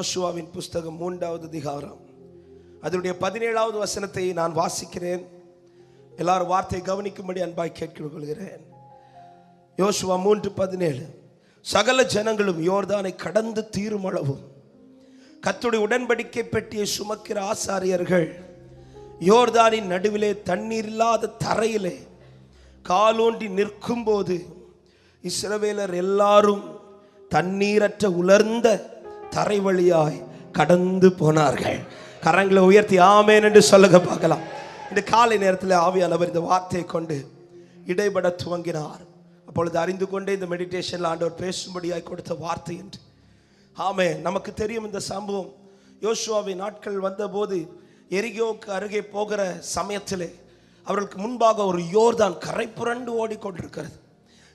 யோசுவாவின் புஸ்தகம் மூன்றாவது அதிகாரம். அதனுடைய பதினேழாவது வசனத்தை நான் வாசிக்கிறேன். எல்லாரும் வார்த்தையை கவனிக்கும்படி அன்பாய் கேட்டுக்கொள்கிறேன். யோசுவா மூன்று பதினேழு. சகல ஜனங்களும் யோர்தானை கடந்து தீருமளவும் கத்துடைய உடன்படிக்கை பெட்டியை சுமக்கிற ஆசாரியர்கள் யோர்தானின் நடுவிலே தண்ணீர் இல்லாத தரையிலே காலோண்டி நிற்கும்போது இஸ்ரவேலர் எல்லாரும் தண்ணீரற்ற உலர்ந்த தரை வழியாய் கடந்து போனார்கள். கரங்களை உயர்த்தி ஆமேன் என்று சொல்லுங்க பார்க்கலாம். இந்த காலை நேரத்தில் ஆவியானவர் இந்த வார்த்தையை கொண்டு இடைபட துவங்கினார். அப்பொழுது அறிந்து கொண்டே இந்த மெடிடேஷனில் ஆண்டவர் பேசும்படியாய் கொடுத்த வார்த்தை என்று. ஆமே நமக்கு தெரியும் இந்த சம்பவம். யோசுவாவின் நாட்கள் வந்தபோது எரிகோவுக்கு அருகே போகிற சமயத்திலே அவர்களுக்கு முன்பாக ஒரு யோர்தான் கரை புரண்டு ஓடிக்கொண்டிருக்கிறது.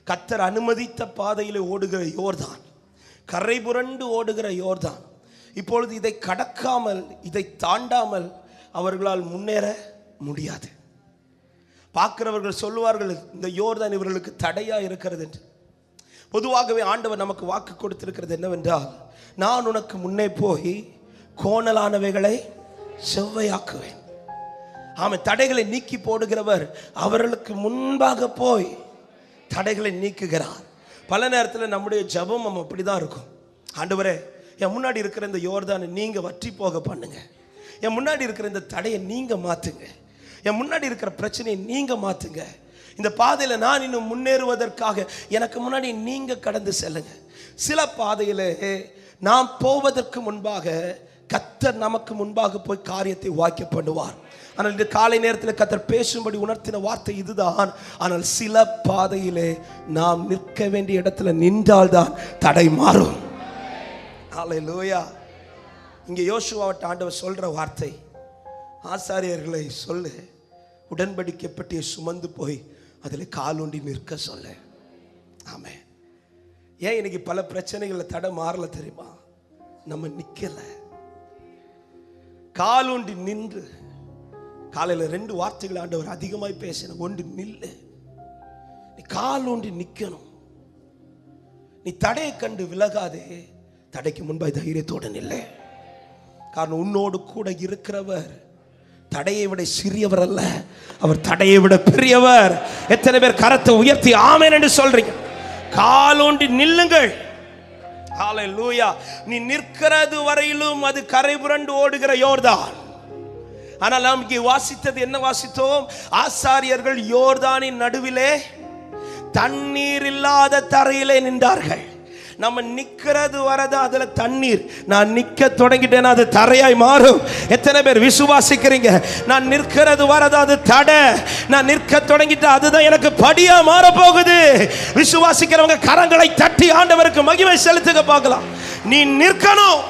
கத்தர் அனுமதித்த பாதையில் ஓடுகிற யோர்தான். கரை புரண்டு ஓடுகிற யோர்தான். இப்பொழுது இதை கடக்காமல் இதை தாண்டாமல் அவர்களால் முன்னேற முடியாது. பார்க்கிறவர்கள் சொல்லுவார்கள் இந்த யோர்தான் இவர்களுக்கு தடையாக இருக்கிறது என்று. பொதுவாகவே ஆண்டவர் நமக்கு வாக்கு கொடுத்திருக்கிறது என்னவென்றால் நான் உனக்கு முன்னே போய் கோணலானவைகளை செவ்வையாக்குவேன். ஆமை தடைகளை நீக்கி போடுகிறவர் அவர்களுக்கு முன்பாக போய் தடைகளை நீக்குகிறார். பல நேரத்தில் நம்முடைய ஜபம் நம்ம அப்படிதான் இருக்கும். ஆண்டவரே என் முன்னாடி இருக்கிற இந்த யோர்தானை நீங்கள் வற்றி போக பண்ணுங்க. என் முன்னாடி இருக்கிற இந்த தடையை நீங்கள் மாற்றுங்க என் முன்னாடி இருக்கிற பிரச்சனையை நீங்கள் மாற்றுங்க இந்த பாதையில் நான் இன்னும் முன்னேறுவதற்காக எனக்கு முன்னாடி நீங்கள் கடந்து செல்லுங்க. சில பாதையில் நாம் போவதற்கு முன்பாக கத்தர் நமக்கு முன்பாக போய் காரியத்தை வாக்கிய பண்ணுவார். ஆனால் இந்த காலை நேரத்தில் கத்தர் பேசும்படி உணர்த்தின வார்த்தை இதுதான். ஆனால் சில பாதையிலே நாம் நிற்க வேண்டிய இடத்துல நின்றால்தான் தடை மாறும். ஹalleluya இங்கே யோசுவாவட்ட ஆண்டவர் சொல்ற வார்த்தை. ஆசாரியர்களை சொல்லு. உடன்படிக்கை சுமந்து போய் அதில் காலூண்டி நிற்க சொல்ல. ஆமே ஏன் இன்னைக்கு பல பிரச்சனைகளில் தடை மாறல தெரியுமா? நம்ம நிற்கலை காலூண்டி நின்று காலையில் ரெண்டு வார்த்தைகள் ஆண்டவர் அதிகமாய் பேசின. ஒன்று நில்லு. நீ காலோன்றி நிற்கணும் நீ தடையை கண்டு விலகாதே. தடைக்கு முன்பாய் தைரியத்தோடு நில்லை. காரணம் உன்னோடு கூட இருக்கிறவர் தடையை விட சிறியவர் அல்ல. அவர் தடையை விட பெரியவர். எத்தனை பேர் கரத்தை உயர்த்தி ஆமேன் என்று சொல்றீங்க? காலோண்டி நில்லுங்கள். ஹalleluya நீ நிற்கிறது வரையிலும் அது கரை புரண்டு ஓடுகிற யோர்தான். ஆனால் நாம் இங்கே வாசித்தது என்ன வாசித்தோம்? ஆசாரியர்கள் யோர்தானின் நடுவிலே தண்ணீர் இல்லாத தரையிலே நின்றார்கள். நம்ம நிக்கிறது வரது அதுல தண்ணீர். நான் நிக்க தொடங்கிட்டேன்னா அது தரையாய் மாறும். எத்தனை பேர் விசுவாசிக்கிறீங்க? நான் நிற்கிறது வரது அது தடை. நான் நிற்க தொடங்கிட்டா அதுதான் எனக்கு படியா மாற போகுது. விசுவாசிக்கிறவங்க கரங்களை தட்டி ஆண்டவருக்கு மகிமை செலுத்துக பார்க்கலாம். நீ நிற்கணும்.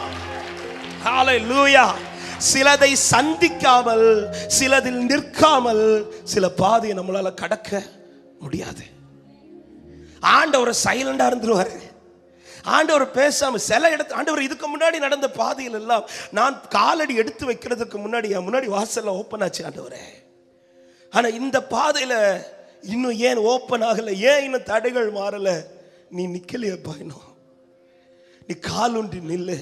ஹalleluya சிலதை சந்திக்காமல் சிலதில் நிற்காமல் சில பாதையை நம்மளால கடக்க முடியாது. ஆண்டவர் சைலண்டா இருந்துருவாரு. ஆண்டவர் பேசாம சில இடத்து ஆண்டவர் இதுக்கு முன்னாடி நடந்த பாதையில் எல்லாம் நான் காலடி எடுத்து வைக்கிறதுக்கு முன்னாடி என் முன்னாடி வாசல்ல ஓப்பன் ஆச்சு ஆண்டவரே. ஆனா இந்த பாதையில இன்னும் ஏன் ஓப்பன் ஆகல? ஏன் இன்னும் தடைகள் மாறல? நீ நிக்கலையப்பா இன்னும் நீ காலுண்டி நில்லு.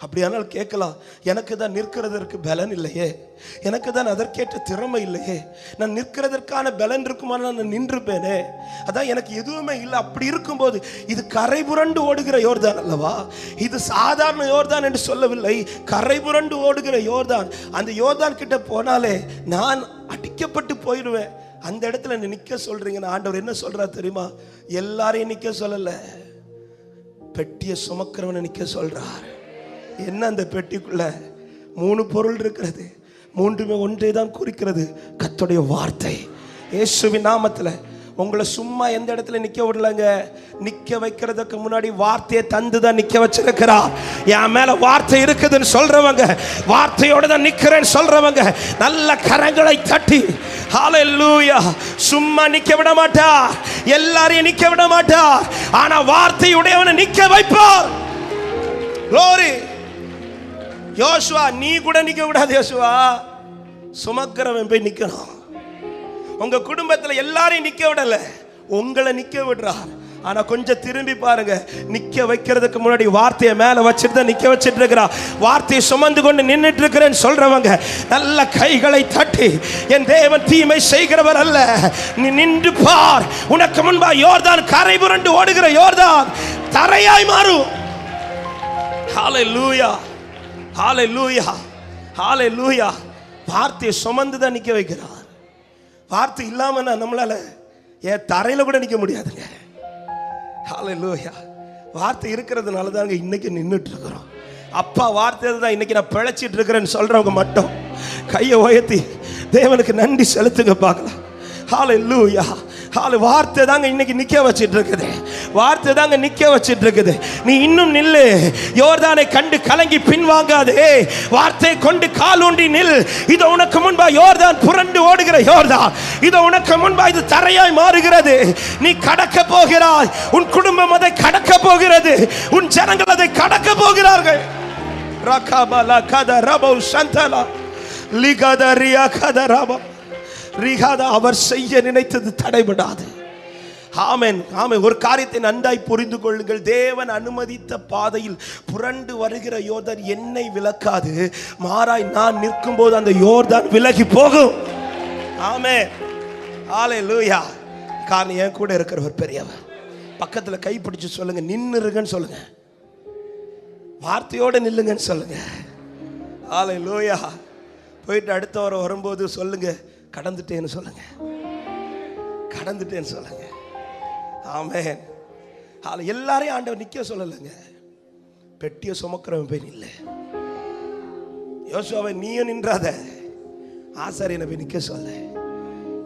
அப்படியானால் கேட்கலாம் எனக்கு தான் நிற்கிறதற்கு பலன் இல்லையே? எனக்கு தான் அதற்கேற்ற திறமை இல்லையே? நான் நிற்கிறதற்கான பலன் இருக்குமானால் நான் நின்றுப்பேனே? அதான் எனக்கு எதுவுமே இல்லை. அப்படி இருக்கும்போது இது கரை புரண்டு ஓடுகிற யோர்தான் அல்லவா? இது சாதாரண யோர்தான் என்று சொல்லவில்லை. கரை புரண்டு ஓடுகிற யோர்தான். அந்த யோர்தான் கிட்ட போனாலே நான் அடிக்கப்பட்டு போயிடுவேன். அந்த இடத்துல நிற்க நிக்க சொல்றீங்கன்னு ஆண்டவர் என்ன சொல்றா தெரியுமா? எல்லாரையும் நிக்க சொல்லலை. பெட்டியை சுமக்கிறவனை நிக்க சொல்றாரு. என்ன அந்த பெட்டிக்குள்ள மூணு பொருள் இருக்கிறது? மூன்றுமே ஒன்றே தான் குறிக்கிறது. கத்துடைய வார்த்தை. இயேசுவின் நாமத்தில் உங்களை சும்மா எந்த இடத்துல நிக்க விடலங்க? நிக்க வைக்கிறதுக்கு முன்னாடி வார்த்தையை தந்து தான் நிக்க வச்சிருக்கிறா என் மேல வார்த்தை இருக்குதுன்னு சொல்றவங்க வார்த்தையோட தான் நிக்கிறேன்னு சொல்றவங்க நல்ல கரங்களை தட்டி ஹாலூயா சும்மா நிக்க விட மாட்டார். எல்லாரையும் நிக்க விட மாட்டார். ஆனா வார்த்தையுடையவனை நிக்க வைப்பார். லோரி யோசுவா நீ கூட நிற்க விடாது யோசுவா. சுமக்கிறவன் போய் நிற்கணும் உங்க குடும்பத்தில் எல்லாரையும் நிற்க விடல. உங்களை நிற்க விடுறார் ஆனா கொஞ்சம் திரும்பி பாருங்க. நிக்க வைக்கிறதுக்கு முன்னாடி வார்த்தையை மேல வச்சுட்டு தான் நிக்க வச்சுட்டு இருக்கிறா. வார்த்தையை சுமந்து கொண்டு நின்றுட்டு இருக்கிறேன்னு சொல்றவங்க நல்ல கைகளை தட்டி என் தேவன் தீமை செய்கிறவர் அல்ல. நீ நின்று பார். உனக்கு முன்பா யோர்தான் கரை புரண்டு ஓடுகிற யோர்தான் தரையாய் மாறும். ஹalleluya ஹalleluya ஹalleluya வார்த்தையை சுமந்து தான் நிற்க வைக்கிறார். வார்த்தை இல்லாமல் நான் நம்மளால ஏன் கூட நிற்க முடியாதுங்க. ஹalleluya வார்த்தை இருக்கிறதுனால தாங்க இன்னைக்கு நின்றுட்டு இருக்கிறோம் அப்பா வார்த்தை தான் இன்னைக்கு நான் பிழைச்சிட்டு இருக்கிறேன்னு சொல்கிறவங்க மட்டும் கையை உயர்த்தி தேவனுக்கு நன்றி செலுத்துங்க பார்க்கலாம். ஹாலை லூயா ஹால வார்த்தை தாங்க இன்னைக்கு நிக்க வச்சிட்டு இருக்குது வார்த்தை தாங்க நிக்க வச்சிட்டு இருக்குது நீ இன்னும் நில்லு. யோர்தானை கண்டு கலங்கி பின்வாங்காதே. வார்த்தை கொண்டு கால் ஊண்டி நில். இது உனக்கு முன்பா யோர்தான் புரண்டு ஓடுகிற யோர்தான். இது உனக்கு முன்பா இது தரையாய் மாறுகிறது. நீ கடக்க போகிறாய். உன் குடும்பம் அதை கடக்க போகிறது. உன் ஜனங்கள் அதை கடக்க போகிறார்கள். ரகபல கத ரபௌ சந்தலா. லிகதரியா கத ரபோ. ரிகாதா அவர் செய்ய நினைத்தது தடைபடாது. ஆமேன். ஆமென். ஒரு காரியத்தை நன்றாய் புரிந்து கொள்ளுங்கள். தேவன் அனுமதித்த பாதையில் புரண்டு வருகிற யோர்தான் என்னை விலக்காது மாறாய் நான் நிற்கும் போது அந்த யோர்தான் விலகி போகும். ஆமே ஆலே லூயா காரணம் என் கூட இருக்கிறவர் பெரியவர். பக்கத்தில் கைப்பிடிச்சு சொல்லுங்க. நின்னுருங்கன்னு சொல்லுங்க. வார்த்தையோடு நில்லுங்கன்னு சொல்லுங்க. ஆலை லூயா போயிட்டு அடுத்த வாரம் வரும்போது சொல்லுங்கள் கடந்துட்டேன்னு சொல்லுங்க. கடந்துட்டேன்னு சொல்லுங்க. ஆமென். அதில் எல்லாரையும் ஆண்டவர் நிற்க சொல்லலைங்க. பெட்டியை சுமக்கிறவன் போய் நில்ல. யோசுவாவை நீயும் நின்றாத. ஆசாரியனை போய் நிற்க சொல்ல.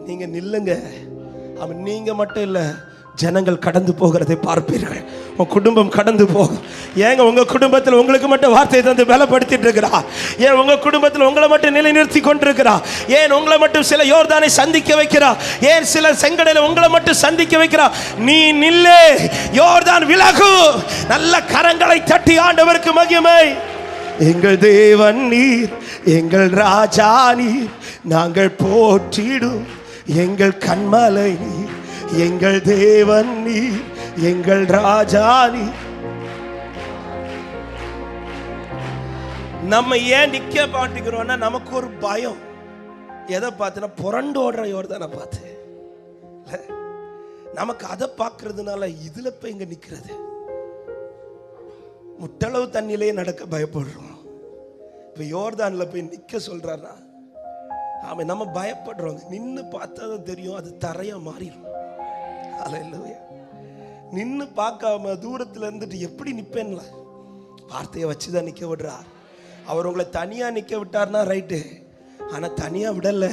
நீங்க நில்லுங்க. அவன் நீங்க மட்டும் இல்ல ஜனங்கள் கடந்து போகிறதை பார்ப்பீர்கள். உன் குடும்பம் கடந்து போகும். ஏங்க உங்க குடும்பத்தில் உங்களுக்கு மட்டும் வார்த்தை தந்து பலப்படுத்திட்டு இருக்கிறா? ஏன் உங்க குடும்பத்தில் உங்களை மட்டும் நிலைநிறுத்தி கொண்டிருக்கிறா? ஏன் உங்களை மட்டும் சில யோர்தானை சந்திக்க வைக்கிறா? ஏன் சில செங்கடையில் உங்களை மட்டும் சந்திக்க வைக்கிறா? நீ நில்லே. யோர்தான் விலகு. நல்ல கரங்களை தட்டி ஆண்டவருக்கு மகிமை. எங்கள் தேவன் நீர் எங்கள் ராஜா நீர் நாங்கள் போற்றிடும் எங்கள் கண்மலை நீர். எங்கள் தேவன் நீ எங்கள் ராஜா நீ நம்ம ஏன் நிக்க மாட்டேங்கிறோம்னா நமக்கு ஒரு பயம். எதை பார்த்துனா புரண்டு ஓடுற யோர்தானை பார்த்து. நமக்கு அதை பார்க்கறதுனால இதுல போய் இங்க நிக்கிறது முட்டளவு தண்ணியிலேயே நடக்க பயப்படுறோம். இப்போ யோர்தான்ல போய் நிக்க சொல்றாருன்னா அவன் நம்ம பயப்படுறோம். நின்று பார்த்தா தான் தெரியும் அது தரையா மாறிடும். அல்லேலூயா நின்று பார்க்காம தூரத்துல இருந்துட்டு எப்படி நிற்பேன்ல வார்த்தையை வச்சு தான் நிற்க விடுறார் அவர் உங்களை தனியாக நிற்க விட்டார்னா ரைட்டு ஆனால் தனியாக விடலை.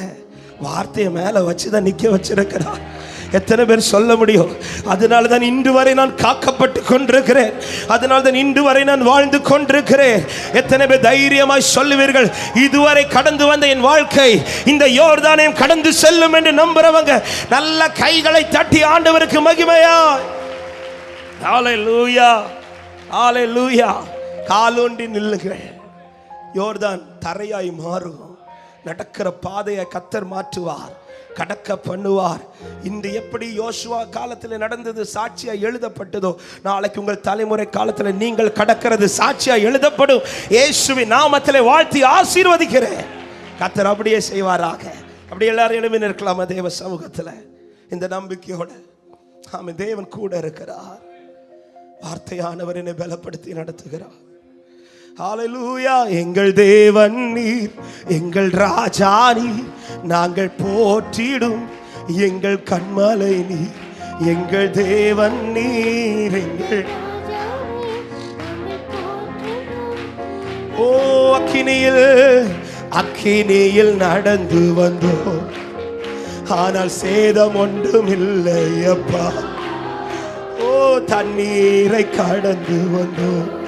வார்த்தையை மேலே வச்சு தான் நிற்க வச்சிருக்கிறார். எத்தனை பேர் சொல்ல முடியும்? அதனால தான் இன்று வரை நான் காக்கப்பட்டு கொண்டிருக்கிறேன். அதனால தான் இன்று வரை நான் வாழ்ந்து கொண்டிருக்கிறேன். எத்தனை பேர் தைரியமாய் சொல்லுவீர்கள்? இதுவரை கடந்து வந்த என் வாழ்க்கை இந்த யோர்தானையும் கடந்து செல்லும் என்று நம்புறவங்க நல்ல கைகளை தட்டி ஆண்டவருக்கு மகிமையா ஆலை லூயா ஆலை லூயா காலோண்டி நில்லுங்கள் யோர்தான் தரையாய் மாறும். நடக்கிற பாதையை கத்தர் மாற்றுவார். கடக்க பண்ணுவார். இன்று எப்படி யோசுவா காலத்தில் நடந்தது சாட்சியா எழுதப்பட்டதோ நாளைக்கு உங்கள் தலைமுறை காலத்தில் நீங்கள் கடக்கிறது சாட்சியா எழுதப்படும். இயேசுவின் நாமத்தில் வாழ்த்தி ஆசீர்வதிக்கிறேன். கத்தர் அப்படியே செய்வாராக. அப்படி எல்லாரும் எழுப்பி நிற்கலாமா தேவ சமூகத்தில். இந்த நம்பிக்கையோட ஆமாம் தேவன் கூட இருக்கிறார். வார்த்தையானவர் என்னை பலப்படுத்தி நடத்துகிறார். ஹாலலூயா எங்கள் தேவன் நீர் எங்கள் ராஜா நீர். நாங்கள் போற்றிடும் எங்கள் கண்மலை நீர். எங்கள் தேவன் நீர் எங்கள் ஓ அக்கினியில் அக்கினியில் நடந்து வந்தோம். ஆனால் சேதம் ஒன்றும் இல்லை அப்பா. ஓ தண்ணீரை கடந்து வந்தோம்.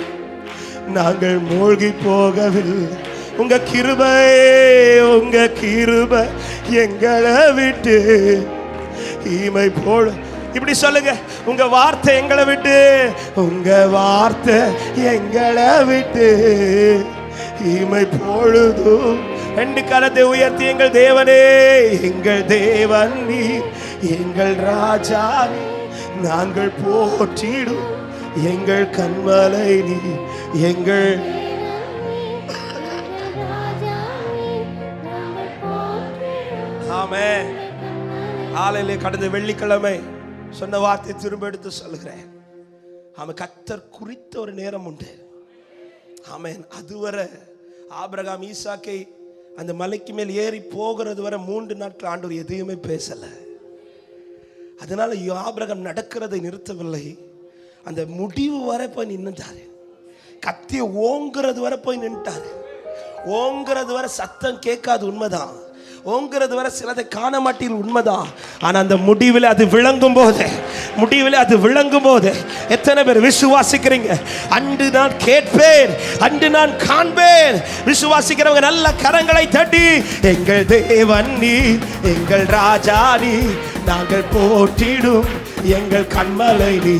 நாங்கள் மூழ்கி போகவில்லை. உங்க கிருபை உங்க கிருபை எங்களை விட்டு. ஈமை போல. இப்படி சொல்லுங்க. உங்க வார்த்தை எங்களை விட்டு. உங்க வார்த்தை எங்களை விட்டு. இமை பொழுதும் ரெண்டு காலத்தை உயர்த்தி எங்கள் தேவனே எங்கள் தேவன் நீ எங்கள் ராஜா நாங்கள் போற்றிடும் எங்கள் கண்மலை நீ எங்கள் ஆமே. ஆலையிலே கடந்த வெள்ளிக்கிழமை சொன்ன வார்த்தை திரும்ப எடுத்து சொல்கிறேன் ஆமாம் கத்தர் குறித்த ஒரு நேரம் உண்டு. ஆமென் அதுவரை ஆபிரகாம் ஈசாக்கை அந்த மலைக்கு மேல் ஏறி போகிறது வரை மூன்று நாட்கள் ஆண்டவர் எதையுமே பேசலை. அதனால ஆபிரகாம் நடக்கிறதை நிறுத்தவில்லை. அந்த முடிவு வரை போய் நின்றுட்டாரு கத்தி ஓங்குறது வரை போய் நின்ட்டாரு. ஓங்குறது வரை சத்தம் கேட்காது உண்மைதான். ஓங்குறது வரை சிலதை காண மாட்டீர்கள் உண்மைதான். ஆனா அந்த முடிவில் அது விளங்கும் போது முடிவில் அது விளங்கும் போது எத்தனை பேர் விசுவாசிக்கிறீங்க? அன்று நான் கேட்பேன் அன்று நான் காண்பேன். விசுவாசிக்கிறவங்க நல்ல கரங்களை தட்டி எங்கள் தேவன் நீ எங்கள் ராஜா நீ நாங்கள் போற்றிடும். எங்கள் கண்மலை நீ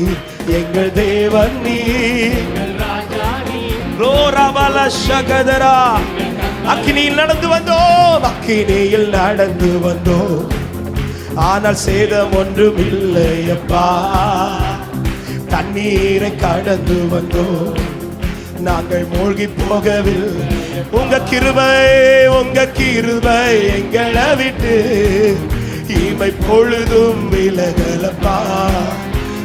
எங்கள் தேவன் நீ. சகதரா அக்கினியில் நடந்து வந்தோம். அக்கினியில் நடந்து வந்தோம். ஆனால் சேதம் ஒன்றும் இல்லையப்பா. தண்ணீரை கடந்து வந்தோம். நாங்கள் மூழ்கி போகவில்லை. உங்க கிருபை உங்க கிருபை எங்களை விட்டு இமை பொழுதும் விலகலப்பா.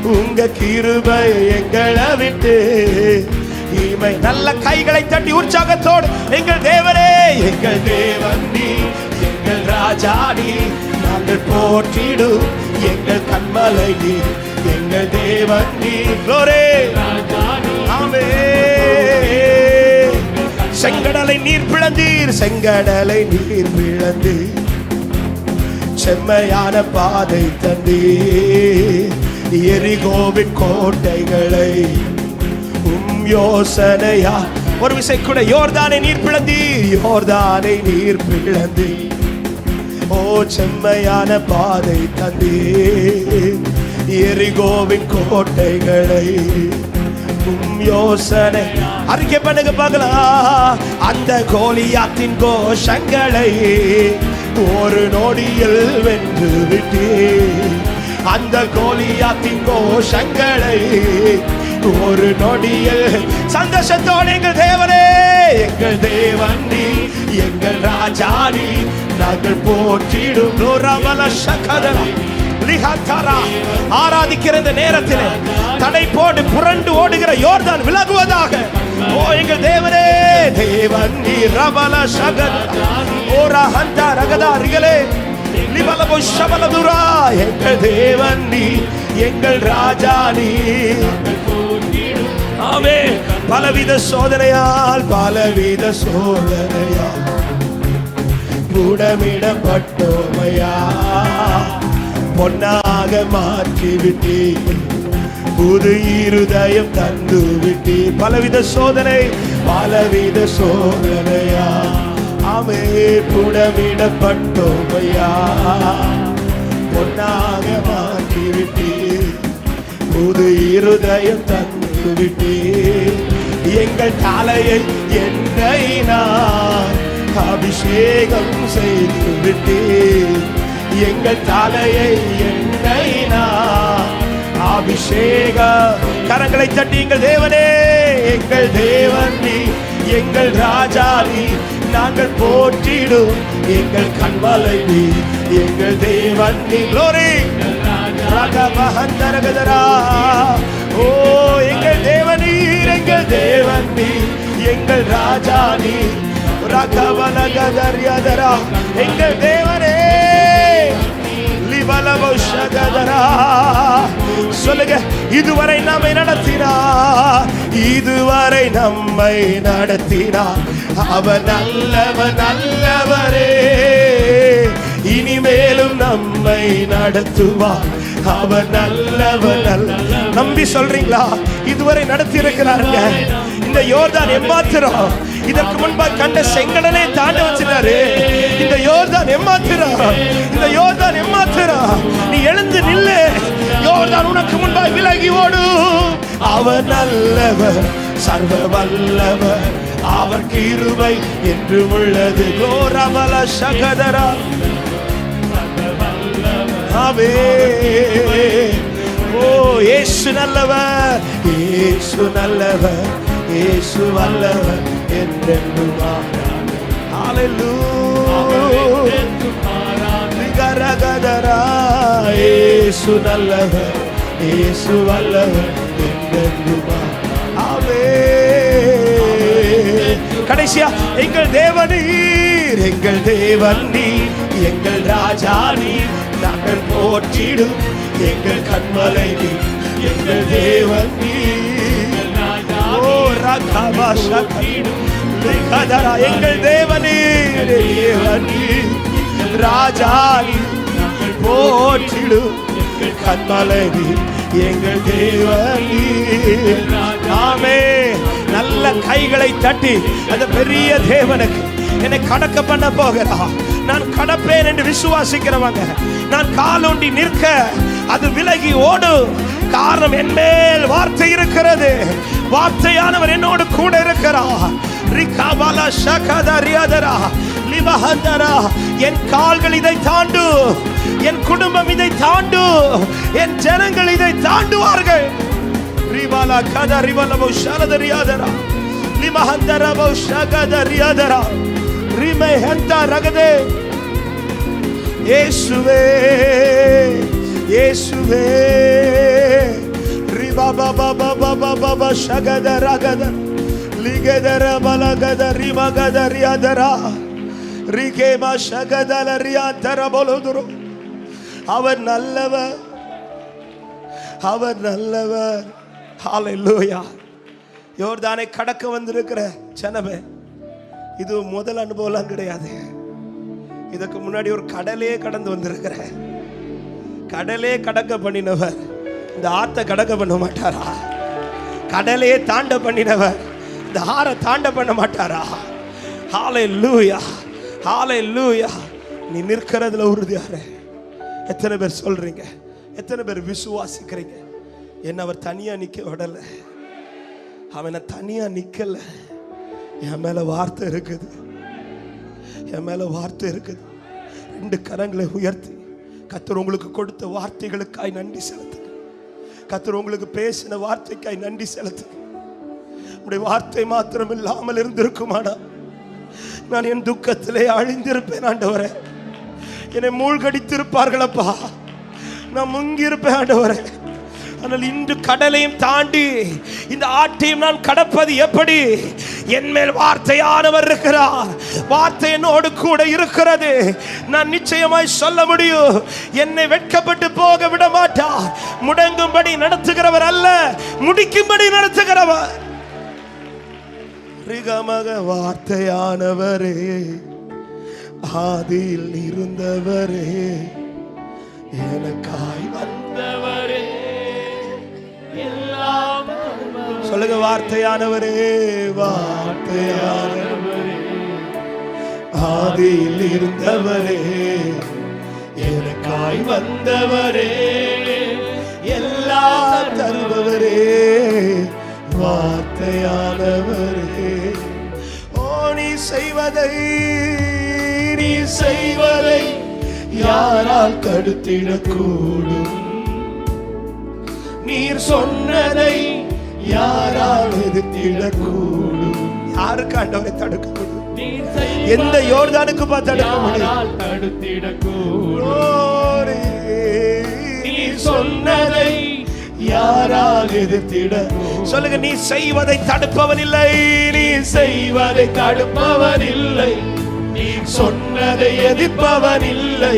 உங்க கிருபை எங்களை விட்டு இமை நல்ல கைகளை தட்டி உற்சாகத்தோடு எங்கள் தேவரே எங்கள் தேவன் நீ எங்கள் ராஜா நீ நாங்கள் போற்றிடும் எங்கள் கண்மலை நீ எங்கள் தேவன் நீ glory. ஆமே செங்கடலை நீர் பிளந்தீர் செங்கடலை நீர் பிளந்தீர் செம்மையான பாதை தந்தீர். எரிகோவின் கோட்டைகளை உம் யோசனையா? ஒரு விசை கூட யோர்தானை நீர் பிளந்தி யோர்தானை நீர் பிளந்தி. ஓ செம்மையான பாதை தந்தி. எரிகோவின் கோட்டைகளை உம் யோசனை. அறிக்கை பண்ணுங்க பார்க்கலாம். அந்த கோலியாத்தின் கோஷங்களை ஒரு நொடியில் வென்று விட்டே அந்த கோலியாத்தின் கோஷங்களை ஒரு நொடியில் சந்தோஷத்தோடு எங்கள் தேவனே எங்கள் தேவன் நீ எங்கள் ராஜா நீ நாங்கள் போற்றிடும் ரமல சகதரா. ஆராதிக்கிற இந்த நேரத்தில் தடை போட்டு புரண்டு ஓடுகிற யோர்தான் விலகுவதாக. ஓ எங்கள் தேவனே தேவன் நீ ரபல சகத ஓ ஹந்தா ரகதா ரிகலே லிபலபு ஷபலதுரா. எங்கள் தேவன் நீ எங்கள் ராஜா நீ. ஆமே. பலவித சோதனையால் பலவித சோதனையால். கூடமிடப்பட்டோமையா பொன்னாக மாற்றிவிட்டீ புது இருதயம் தந்து விட்டீர். பலவித சோதனை பலவித சோதனையா. அவே புடமிடப்பட்டோமையா பொன்னாக மாற்றி புது இருதயம் தந்து விட்டீர் எங்கள் தலையை என்னை நான் அபிஷேகம் செய்து விட்டீர் எங்கள் தலையை என்னை நான் அபிஷேக கரங்களை தட்டி எங்கள் தேவனே எங்கள் தேவன் நீ எங்கள் ராஜா நீ நாங்கள் போற்றிடும். எங்கள் கண்வலை நீ எங்கள் தேவன் நீ. ராஜா மகன் தரகதரா ஓ எங்கள் தேவனீர் எங்கள் தேவன் நீ எங்கள் ராஜா நீ ரகவனகதர்யதரா. எங்கள் தேவனே. சொல்லுங்க இதுவரை நம்மை நடத்தினா? இதுவரை நம்மை நடத்தினா? அவர் நல்லவர் நல்லவரே. இனிமேலும் நம்மை நடத்துவார் அவர் நல்லவர் நல்ல நம்பி சொல்றீங்களா? இதுவரை நடத்தி இருக்கிறாருங்க இந்த யோர்தான் எம்மாத்திரம். இதற்கு முன்பாக கண்ட செங்கடலே தாண்ட வச்சிட்டாரு. இந்த யோர்தான் எம்மாத்திரம். இந்த யோர்தான் எம்மாத்திரம். நீ எழுந்து நில்லு. யோர்தான் உனக்கு முன்பாக விலகி ஓடு. அவர் நல்லவர் சர்வ வல்லவர் அவர் கிருபை என்று உள்ளது. கோரமல சகதரா. ஆவே ஓ இயேசு நல்லவர் ஏசு நல்லவர் ஏசு வல்லவர் என்றென்றும் ஏசு நல்லவர் ஏசு வல்லவர் என்றென்றும் ஆமே கடைசியா எங்கள் தேவனீர் எங்கள் தேவன் நீர் எங்கள் ராஜா நீர் நாங்கள் போற்றிடும். எங்கள் கண்மலை நீ எங்கள் தேவன் நீர். ஓ ரகமா சகீடும் எங்கள் தேவனே தேவனே ராஜா நாங்கள் போற்றிடும். எங்கள் கண்மலை நீர் எங்கள் தேவனே நாமே நல்ல கைகளை தட்டி அந்த பெரிய தேவனுக்கு என்னை கடக்க பண்ண போகிறா நான் கடப்பேன் என்று விசுவாசிக்கிறவங்க. நான் காலோண்டி நிற்க அது விலகி ஓடும் காரணம் என் மேல் வார்த்தை இருக்கிறது. வார்த்தையானவர் என்னோடு கூட இருக்கிறார். ரிகாபாலா ஷகதா ரியாதரா லிவஹந்தரா என் கால்கள் இதை தாண்டு என் குடும்பம் இதை தாண்டு என் ஜனங்கள் இதை தாண்டுவார்கள். ரிவாலா கத ரிவலபோ ஷரத ரியாதரா லிமஹந்தரபோ ஷகத ரியாதரா ரிமை ஹெந்தா ரகதே இயேசுவே இயேசுவே. ரிபபபபபபப ஷகத ரகத லிகதர பலகத ரிமகத ரியாதரா ரிகேமா ஷகதல ரியாதர பொழுதுரு. அவர் நல்லவர். அவர் நல்லவர். ஹalleluya. யோர்தானை கடக்க வந்திருக்கிற ஜனமே. இது முதல் அனுபவம்லாம் கிடையாது. இதுக்கு முன்னாடி ஒரு கடலே கடந்து வந்திருக்கிற கடலே கடக்க பண்ணினவர். இந்த ஆத்தை கடக்க பண்ண மாட்டாரா? கடலே தாண்ட பண்ணினவர். இந்த ஆறை தாண்ட பண்ண மாட்டாரா? ஹாலை லூயா ஹாலை லூயா நீ நிற்கிறதுல உறுதியாரு எத்தனை பேர் சொல்றீங்க? எத்தனை பேர் விசுவாசிக்கிறீங்க? என்ன அவர் தனியாக நிற்க விடலை. அவனை தனியாக நிற்கலை என் மேல வார்த்தை இருக்குது. என் மேல வார்த்தை இருக்குது. ரெண்டு கரங்களை உயர்த்தி. கத்தர் உங்களுக்கு கொடுத்த வார்த்தைகளுக்காய் நன்றி செலுத்துங்க. கத்தர் உங்களுக்கு பேசின வார்த்தைக்காய் நன்றி செலுத்துங்க. உடைய வார்த்தை மாத்திரம் இல்லாமல் இருந்திருக்குமானா நான் என் துக்கத்திலே அழிந்திருப்பேன் ஆண்டவரே. என்னை மூழ்கடித்திருப்பார்களப்பா நான் முங்கியிருப்பேன் ஆண்டவரே. ஆனால் இன்று கடலையும் தாண்டி இந்த ஆட்டையும் நான் கடப்பது எப்படி? என் மேல் வார்த்தையானவர் இருக்கிறார். வார்த்தை என்னோடு கூட இருக்கிறது. நான் நிச்சயமாய் சொல்ல முடியும். என்னை வெட்கப்பட்டு போக விட மாட்டார். முடங்கும்படி நடத்துகிறவர் அல்ல. முடிக்கும்படி நடத்துகிறவர். ரிகமக வார்த்தையானவரே ஆதியில் இருந்தவரே எனக்காய் வந்தவரே எல்லாம் சொல்லுங்க வார்த்தையானவரே வார்த்தையானவரே. ஆதியில் இருந்தவரே எனக்காய் வந்தவரே எல்லா தருபவரே வார்த்தையானவரே. ஓ நீ செய்வதை நீ செய்வதை யாரால் தடுத்திடக்கூடும் நீர் சொன்னதை யாரால் எதிர்த்திடக்கூடும் யாருக்கு ஆண்டவரை தடுக்க முடியும் எந்த யோர்தானுக்கு பார்த்து தடுக்க முடியும் நீர் சொன்னதை யாரால் எதிர்த்திட சொல்லுங்க நீ செய்வதை தடுப்பவன் இல்லை நீ செய்வதை தடுப்பவன் இல்லை நீ சொன்னதை எதிர்ப்பவன் இல்லை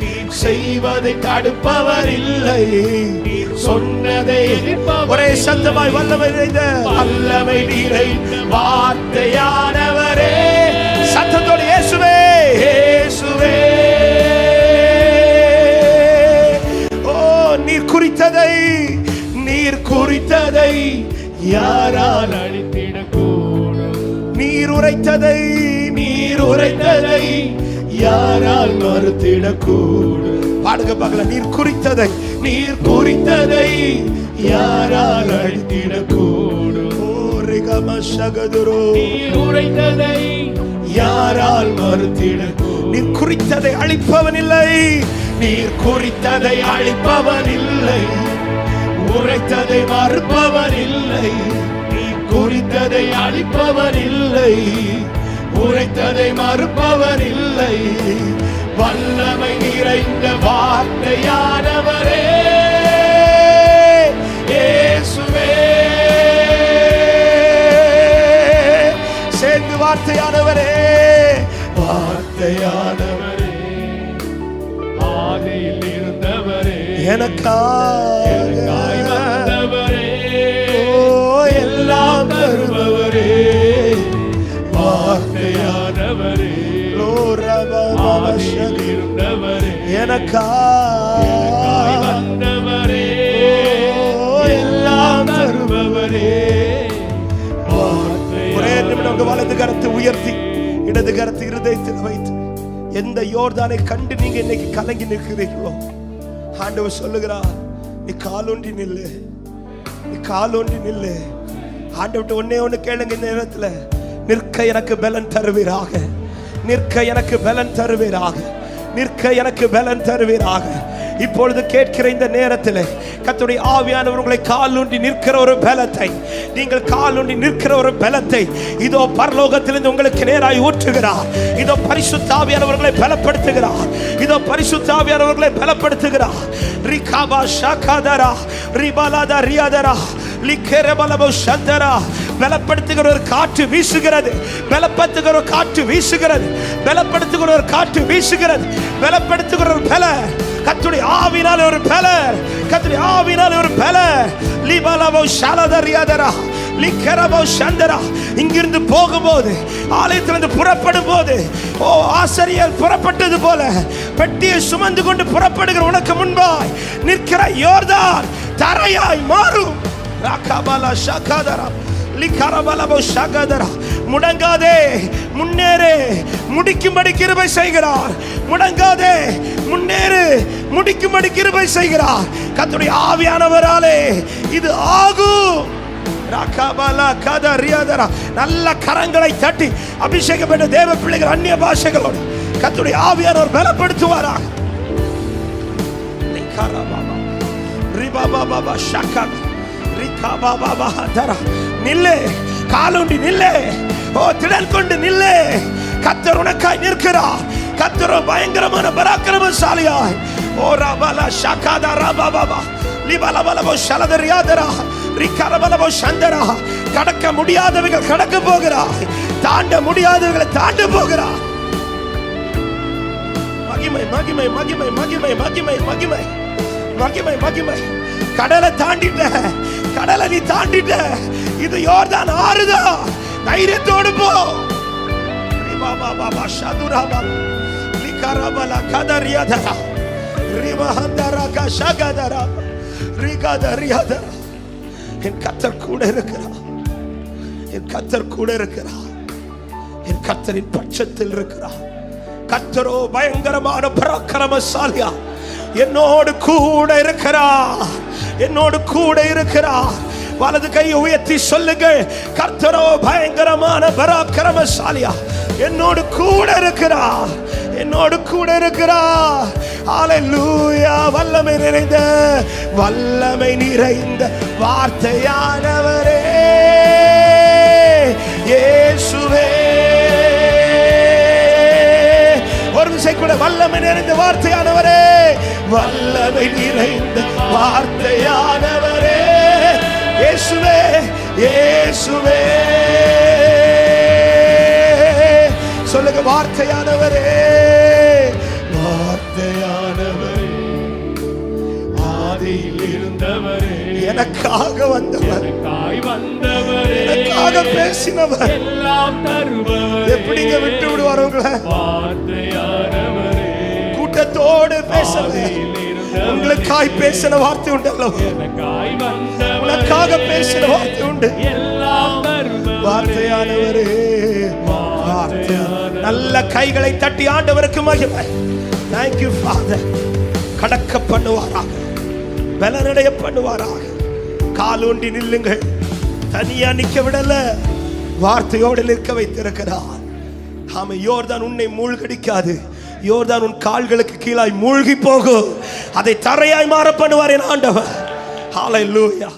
நீ செய்வதை தடுப்பவர் இல்லை நீ சொன்னதை ஒரே சத்தமாய் வல்லமை நிறைந்த வல்லமை நிறைந்த வார்த்தையானவரே. சத்தத்தோடு இயேசுவே. இயேசுவே. ஓ நீர் குறித்ததை. நீர் குறித்ததை யாரால் அழித்திடக்கூடும்? நீர் உரைத்ததை. நீர் உரைத்ததை யாரால் மறுத்திடக்கூடும்? பாடுங்க பார்க்கலாம் நீர் குறித்ததை. நீர் குறித்ததை யாரால் அழித்திடக்கூடும் உரைத்ததை யாரால் மறுத்திடக்கூடும்? நீர் குறித்ததை அழிப்பவன் இல்லை நீர் குறித்ததை அழிப்பவன் இல்லை உரைத்ததை மறுப்பவர் இல்லை நீ குறித்ததை அழிப்பவர் இல்லை உரைத்ததை மறுப்பவர் இல்லை வல்லமை நிறைந்த வார்த்தையானவரே. சேர்ந்து வார்த்தையானவரே. வார்த்தையானவரே. ஆதியில் இருந்தவரே. எனக்காய் வந்தவரே. எல்லாம் தருபவரே இருந்தவரே எனக்காய் வந்தவரே. எல்லாம் தருபவரே. ஒரே நிமிடம் வலது கரத்தை உயர்த்தி இடது கரத்தை இருதயத்தில் வைத்து எந்த யோர்தானை கண்டு நீங்க இன்னைக்கு கலங்கி நிற்கிறீர்களோ? ஆண்டவர் சொல்லுகிறார் நீ காலொன்றி நில்லு. நீ காலொன்றி நில்லு. ஆண்டவர்கிட்ட ஒன்னே ஒண்ணு கேளுங்க இந்த நேரத்துல. நிற்க எனக்கு பலன் தருவீராக. நிற்க எனக்கு பலன் தருவீராக. நிற்க எனக்கு பலன் தருவீராக. இப்பொழுது கேட்கிற இந்த நேரத்தில் கத்துடைய ஆவியானவர் உங்களை நிற்கிற ஒரு பலத்தை நீங்கள் காலூன்றி நிற்கிற ஒரு பலத்தை இதோ பரலோகத்திலிருந்து உங்களுக்கு நேராய் ஊற்றுகிறார். இதோ பரிசுத்தாவியானவர்களை பலப்படுத்துகிறார். இதோ பரிசுத்தாவியானவர்களை பலப்படுத்துகிறார். ரிகாபா ஷாகாதரா ரிபாலாதா ரியாதரா லிக்கெரபலபோ சந்தரா பலப்படுத்துகிற ஒரு காற்று வீசுகிறது. பலப்படுத்துகிற ஒரு காற்று வீசுகிறது. பலப்படுத்துகிற ஒரு காற்று வீசுகிறது. பலப்படுத்துகிற ஒரு பல. கத்துடைய ஆவினால் ஒரு பல. கத்துடைய ஆவினால் ஒரு பல. லிபாலபோ ஷாலதரியாதரா. லிக்கரபோ சந்தரா இங்கிருந்து போகும்போது ஆலயத்திலிருந்து புறப்படும் போது ஓ ஆசிரியர் புறப்பட்டது போல பெட்டியை சுமந்து கொண்டு புறப்படுகிற உனக்கு முன்பாய் நிற்கிற யோர்தான் தரையாய் மாறும். ராகாபாலா ஷாகாதரா முடங்காதே முன்னேறு முடிக்கும்படி கிருபை செய்கிறார். முடங்காதே முன்னேறு முடிக்கும்படி கிருபை செய்கிறார். கத்துடைய ஆவியானவராலே இது ஆகும். கத நல்ல கரங்களை தட்டி அபிஷேகம் பெற்ற தேவ பிள்ளைகள் அந்நிய பாஷைகளோடு கத்துடைய ஆவியானவர் பலப்படுத்துவாராக. ரிபாபா பாபா ஷாகாத் நில்லு காலுண்டி நில்லு. ஓ திடல் கொண்டு நில்லு. கத்தர் உனக்காய் நிற்கிறார். கத்தர் பயங்கரமான பராக்கிரமசாலியாய். ஓ ரபல ஷகாதா ரபாபா லிபலபலபோ ஷலதரியாதரா. ரிகரபலபோ சந்தரா கடக்க முடியாதவைகள் கடக்க போகிறாய். தாண்ட முடியாதவைகளை தாண்ட போகிறா மகிமை மகிமை மகிமை மகிமை மகிமை மகிமை மகிமை மகிமை. கடலை தாண்டிட்ட. கடலை நீ தாண்டிட்ட. இது யோர்தான் ஆறுதா? தைரியத்தோடு போ. பாபா பாபா சதுராபா லிகரபல கதரியதரா. ரிமஹந்தரா கஷகதரா. ரிகதரியதரா. என் கத்தர் கூட இருக்கிறார். என் கத்தர் கூட இருக்கிறார். என் கத்தரின் பட்சத்தில் இருக்கிறார். கத்தரோ பயங்கரமான பராக்கிரமசாலியா. என்னோடு கூட இருக்கிறார். என்னோடு கூட இருக்கிறார். வலது கையை உயர்த்தி சொல்லுங்கள். கர்த்தரோ பயங்கரமான பராக்கிரமசாலியா. என்னோடு கூட இருக்கிறார். என்னோடு கூட இருக்கிறார். ஹalleluya வல்லமை நிறைந்த வல்லமை நிறைந்த வார்த்தையானவரே. ஏ விசை கூட வல்லமை நிறைந்த வார்த்தையானவரே வல்லமை நிறைந்த வார்த்தையானவரே. இயேசுவே இயேசுவே. சொல்லுங்க வார்த்தையானவரே வார்த்தையானவரே. ஆதியில் இருந்தவரே. எனக்காக வந்தவர். வந்தவரே. எனக்காக பேசினவர். எல்லாம் தருபவரே. எப்படிங்க விட்டு விடுவார் உங்களை? வார்த்தையானவரே. கூட்டத்தோடு பேசல உங்களுக்காய் பேசின வார்த்தை உண்டு அல்லவா உனக்காக பேசின வார்த்தை உண்டு. வார்த்தையானவரே நல்ல கைகளை தட்டி ஆண்டவருக்கு மகிமை. தேங்க்யூ ஃபாதர் கடக்க பண்ணுவாராக. பலனடைய பண்ணுவாராக. காலூண்டி நில்லுங்கள். தனியா நிக்க விடல. வார்த்தையோடு நிற்க வைத்திருக்கிறார். ஆமை யோர்தான் உன்னை மூழ்கடிக்காது. யோர்தான் உன் கால்களுக்கு கீழாய் மூழ்கி போகும் அதை தரையாய் மாற பண்ணுவார் என் ஆண்டவர். ஹalleluya